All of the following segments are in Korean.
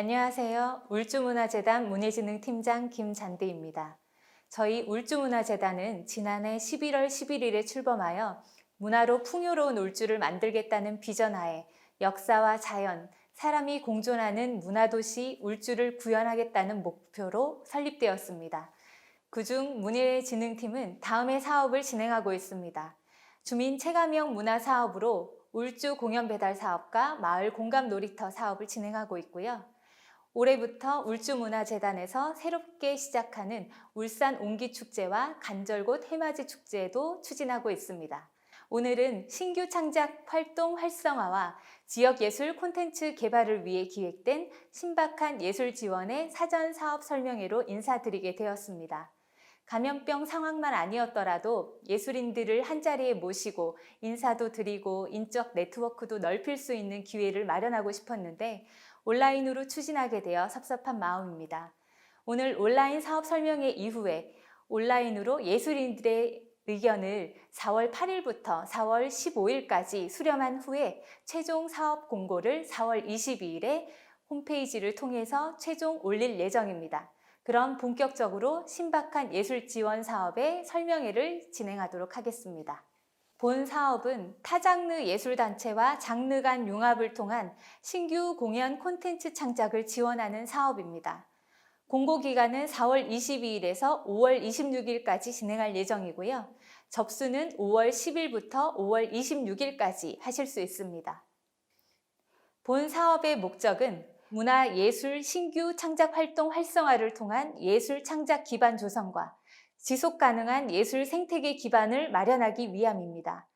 안녕하세요. 울주문화재단 문예진흥팀장 김잔디입니다. 저희 울주문화재단은 지난해 11월 11일에 출범하여 문화로 풍요로운 울주를 만들겠다는 비전하에 역사와 자연, 사람이 공존하는 문화도시 울주를 구현하겠다는 목표로 설립되었습니다. 그중 문예진흥팀은 다음의 사업을 진행하고 있습니다. 주민 체감형 문화 사업으로 울주 공연 배달 사업과 마을 공감 놀이터 사업을 진행하고 있고요. 올해부터 울주문화재단에서 새롭게 시작하는 울산 옹기축제와 간절곶 해맞이 축제도 추진하고 있습니다. 오늘은 신규 창작 활동 활성화와 지역 예술 콘텐츠 개발을 위해 기획된 신박한 예술 지원의 사전 사업 설명회로 인사드리게 되었습니다. 감염병 상황만 아니었더라도 예술인들을 한자리에 모시고 인사도 드리고 인적 네트워크도 넓힐 수 있는 기회를 마련하고 싶었는데 온라인으로 추진하게 되어 섭섭한 마음입니다. 오늘 온라인 사업 설명회 이후에 온라인으로 예술인들의 의견을 4월 8일부터 4월 15일까지 수렴한 후에 최종 사업 공고를 4월 22일에 홈페이지를 통해서 최종 올릴 예정입니다. 그럼 본격적으로 신박한 예술 지원 사업의 설명회를 진행하도록 하겠습니다. 본 사업은 타장르 예술단체와 장르 간 융합을 통한 신규 공연 콘텐츠 창작을 지원하는 사업입니다. 공고 기간은 4월 22일에서 5월 26일까지 진행할 예정이고요. 접수는 5월 10일부터 5월 26일까지 하실 수 있습니다. 본 사업의 목적은 문화 예술 신규 창작 활동 활성화를 통한 예술 창작 기반 조성과 지속 가능한 예술 생태계 기반을 마련하기 위함입니다.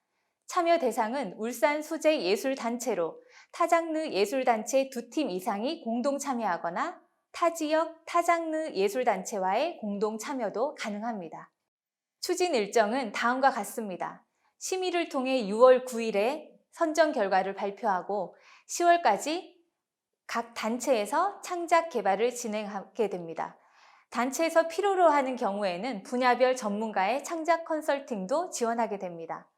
참여 대상은 울산 소재 예술 단체로 타 장르 예술 단체 두 팀 이상이 공동 참여하거나 타 지역 타 장르 예술 단체와의 공동 참여도 가능합니다. 추진 일정은 다음과 같습니다. 심의를 통해 6월 9일에 선정 결과를 발표하고 10월까지 각 단체에서 창작 개발을 진행하게 됩니다. 단체에서 필요로 하는 경우에는 분야별 전문가의 창작 컨설팅도 지원하게 됩니다.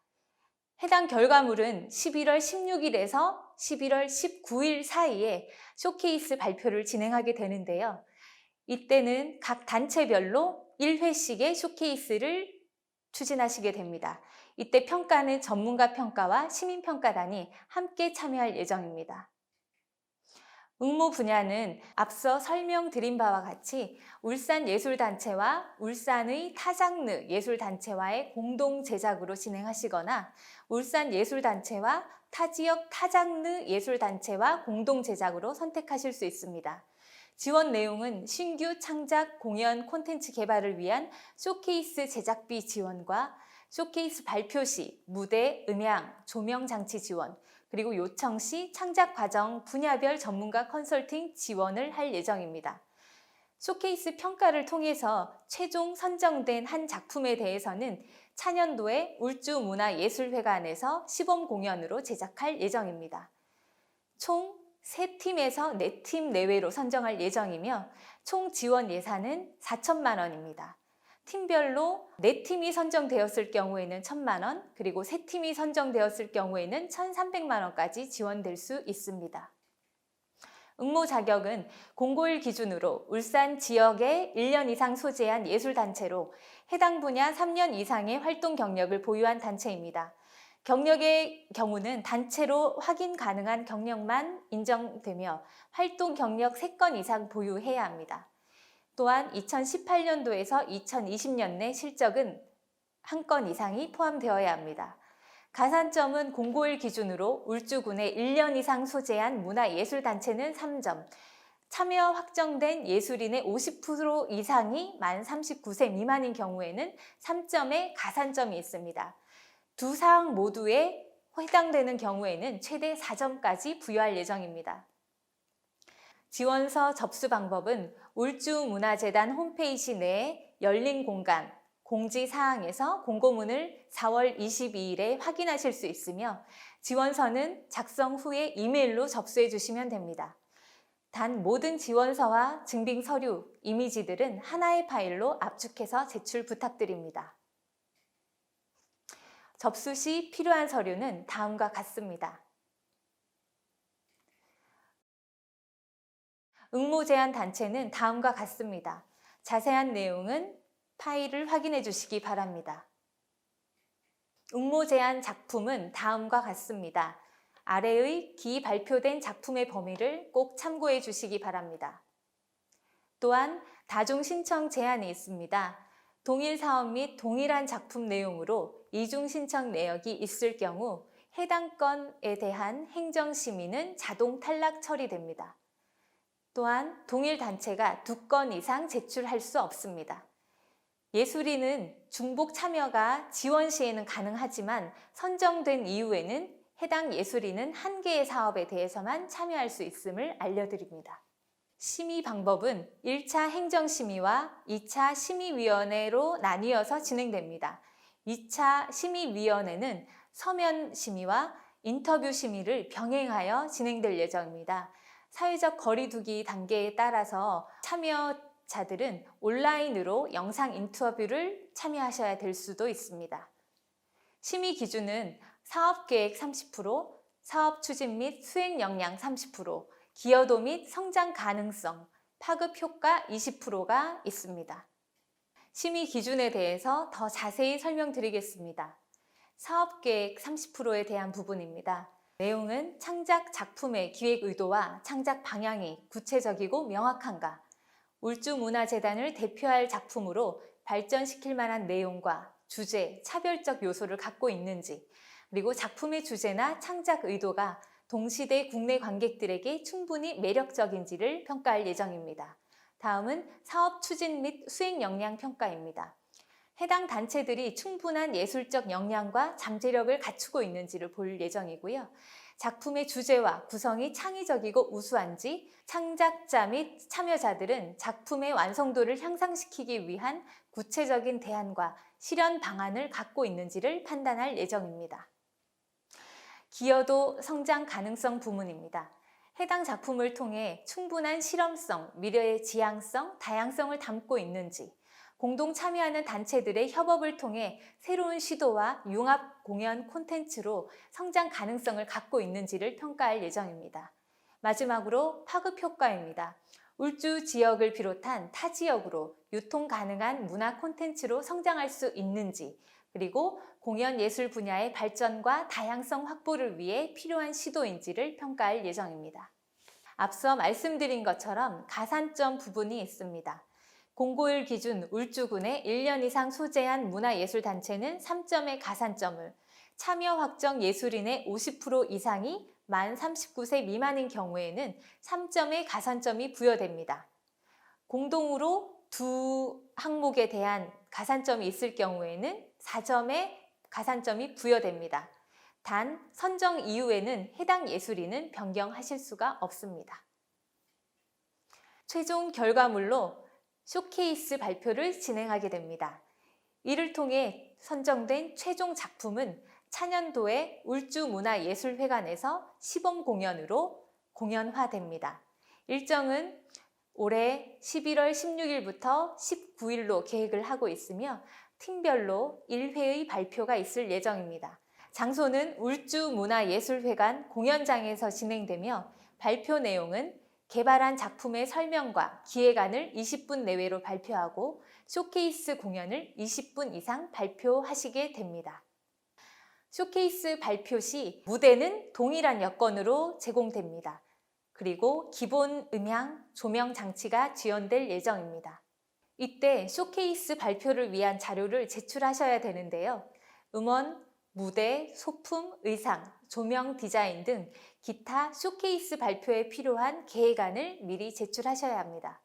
해당 결과물은 11월 16일에서 11월 19일 사이에 쇼케이스 발표를 진행하게 되는데요. 이때는 각 단체별로 1회씩의 쇼케이스를 추진하시게 됩니다. 이때 평가는 전문가 평가와 시민 평가단이 함께 참여할 예정입니다. 응모 분야는 앞서 설명드린 바와 같이 울산 예술단체와 울산의 타장르 예술단체와의 공동 제작으로 진행하시거나 울산 예술단체와 타지역 타장르 예술단체와 공동 제작으로 선택하실 수 있습니다. 지원 내용은 신규 창작 공연 콘텐츠 개발을 위한 쇼케이스 제작비 지원과 쇼케이스 발표 시 무대, 음향, 조명 장치 지원, 그리고 요청 시 창작 과정 분야별 전문가 컨설팅 지원을 할 예정입니다. 쇼케이스 평가를 통해서 최종 선정된 한 작품에 대해서는 차년도에 울주문화예술회관에서 시범 공연으로 제작할 예정입니다. 총 3팀에서 4팀 내외로 선정할 예정이며 총 지원 예산은 4천만 원입니다. 팀별로 4팀이 선정되었을 경우에는 1천만 원, 그리고 3팀이 선정되었을 경우에는 1,300만 원까지 지원될 수 있습니다. 응모 자격은 공고일 기준으로 울산 지역에 1년 이상 소재한 예술단체로 해당 분야 3년 이상의 활동 경력을 보유한 단체입니다. 경력의 경우는 단체로 확인 가능한 경력만 인정되며 활동 경력 3건 이상 보유해야 합니다. 또한 2018년도에서 2020년 내 실적은 한 건 이상이 포함되어야 합니다. 가산점은 공고일 기준으로 울주군에 1년 이상 소재한 문화예술단체는 3점, 참여 확정된 예술인의 50% 이상이 만 39세 미만인 경우에는 3점의 가산점이 있습니다. 두 사항 모두에 해당되는 경우에는 최대 4점까지 부여할 예정입니다. 지원서 접수 방법은 울주문화재단 홈페이지 내에 열린 공간 공지사항에서 공고문을 4월 22일에 확인하실 수 있으며 지원서는 작성 후에 이메일로 접수해 주시면 됩니다. 단 모든 지원서와 증빙 서류, 이미지들은 하나의 파일로 압축해서 제출 부탁드립니다. 접수 시 필요한 서류는 다음과 같습니다. 응모 제한 단체는 다음과 같습니다. 자세한 내용은 파일을 확인해 주시기 바랍니다. 응모 제한 작품은 다음과 같습니다. 아래의 기 발표된 작품의 범위를 꼭 참고해 주시기 바랍니다. 또한 다중 신청 제한이 있습니다. 동일 사업 및 동일한 작품 내용으로 이중 신청 내역이 있을 경우 해당 건에 대한 행정 심의는 자동 탈락 처리됩니다. 또한 동일 단체가 두 건 이상 제출할 수 없습니다. 예술인은 중복 참여가 지원 시에는 가능하지만 선정된 이후에는 해당 예술인은 한 개의 사업에 대해서만 참여할 수 있음을 알려드립니다. 심의 방법은 1차 행정심의와 2차 심의위원회로 나뉘어서 진행됩니다. 2차 심의위원회는 서면 심의와 인터뷰 심의를 병행하여 진행될 예정입니다. 사회적 거리두기 단계에 따라서 참여자들은 온라인으로 영상 인터뷰를 참여하셔야 될 수도 있습니다. 심의 기준은 사업 계획 30%, 사업 추진 및 수행 역량 30%, 기여도 및 성장 가능성, 파급 효과 20%가 있습니다. 심의 기준에 대해서 더 자세히 설명드리겠습니다. 사업 계획 30%에 대한 부분입니다. 내용은 창작 작품의 기획 의도와 창작 방향이 구체적이고 명확한가, 울주문화재단을 대표할 작품으로 발전시킬 만한 내용과 주제, 차별적 요소를 갖고 있는지, 그리고 작품의 주제나 창작 의도가 동시대 국내 관객들에게 충분히 매력적인지를 평가할 예정입니다. 다음은 사업 추진 및 수행 역량 평가입니다. 해당 단체들이 충분한 예술적 역량과 잠재력을 갖추고 있는지를 볼 예정이고요. 작품의 주제와 구성이 창의적이고 우수한지 창작자 및 참여자들은 작품의 완성도를 향상시키기 위한 구체적인 대안과 실현 방안을 갖고 있는지를 판단할 예정입니다. 기여도 성장 가능성 부문입니다. 해당 작품을 통해 충분한 실험성, 미래의 지향성, 다양성을 담고 있는지, 공동 참여하는 단체들의 협업을 통해 새로운 시도와 융합 공연 콘텐츠로 성장 가능성을 갖고 있는지를 평가할 예정입니다. 마지막으로 파급 효과입니다. 울주 지역을 비롯한 타 지역으로 유통 가능한 문화 콘텐츠로 성장할 수 있는지, 그리고 공연 예술 분야의 발전과 다양성 확보를 위해 필요한 시도인지를 평가할 예정입니다. 앞서 말씀드린 것처럼 가산점 부분이 있습니다. 공고일 기준 울주군에 1년 이상 소재한 문화예술단체는 3점의 가산점을, 참여 확정 예술인의 50% 이상이 만 39세 미만인 경우에는 3점의 가산점이 부여됩니다. 공동으로 두 항목에 대한 가산점이 있을 경우에는 4점의 가산점이 부여됩니다. 단 선정 이후에는 해당 예술인은 변경하실 수가 없습니다. 최종 결과물로 쇼케이스 발표를 진행하게 됩니다. 이를 통해 선정된 최종 작품은 찬연도의 울주문화예술회관에서 시범 공연으로 공연화됩니다. 일정은 올해 11월 16일부터 19일로 계획을 하고 있으며 팀별로 1회의 발표가 있을 예정입니다. 장소는 울주문화예술회관 공연장에서 진행되며 발표 내용은 개발한 작품의 설명과 기획안을 20분 내외로 발표하고 쇼케이스 공연을 20분 이상 발표하시게 됩니다. 쇼케이스 발표 시 무대는 동일한 여건으로 제공됩니다. 그리고 기본 음향, 조명 장치가 지원될 예정입니다. 이때 쇼케이스 발표를 위한 자료를 제출하셔야 되는데요. 음원, 무대, 소품, 의상, 조명 디자인 등 기타 쇼케이스 발표에 필요한 계획안을 미리 제출하셔야 합니다.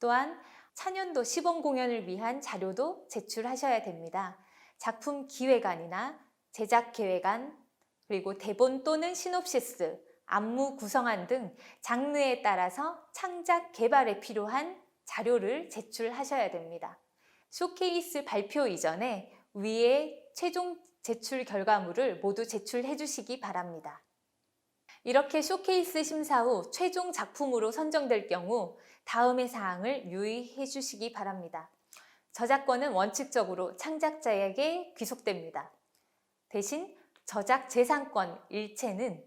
또한 차년도 시범 공연을 위한 자료도 제출하셔야 됩니다. 작품 기획안이나 제작 계획안, 그리고 대본 또는 시놉시스, 안무 구성안 등 장르에 따라서 창작 개발에 필요한 자료를 제출하셔야 됩니다. 쇼케이스 발표 이전에 위에 최종 제출 결과물을 모두 제출해 주시기 바랍니다. 이렇게 쇼케이스 심사 후 최종 작품으로 선정될 경우 다음의 사항을 유의해 주시기 바랍니다. 저작권은 원칙적으로 창작자에게 귀속됩니다. 대신 저작 재산권 일체는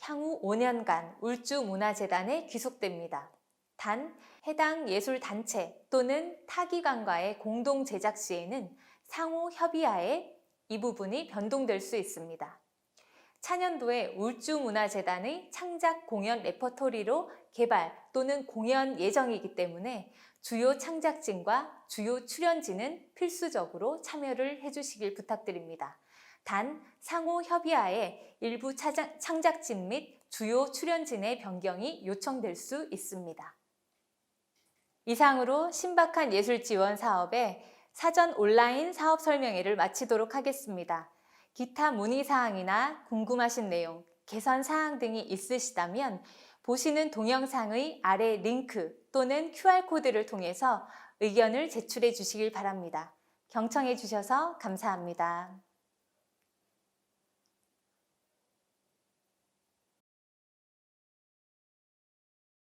향후 5년간 울주문화재단에 귀속됩니다. 단 해당 예술단체 또는 타기관과의 공동 제작 시에는 상호 협의하에 이 부분이 변동될 수 있습니다. 차년도에 울주문화재단의 창작 공연 레퍼토리로 개발 또는 공연 예정이기 때문에 주요 창작진과 주요 출연진은 필수적으로 참여를 해주시길 부탁드립니다. 단 상호 협의하에 일부 창작진 및 주요 출연진의 변경이 요청될 수 있습니다. 이상으로 신박한 예술 지원 사업의 사전 온라인 사업 설명회를 마치도록 하겠습니다. 기타 문의 사항이나 궁금하신 내용, 개선 사항 등이 있으시다면 보시는 동영상의 아래 링크 또는 QR코드를 통해서 의견을 제출해 주시길 바랍니다. 경청해 주셔서 감사합니다.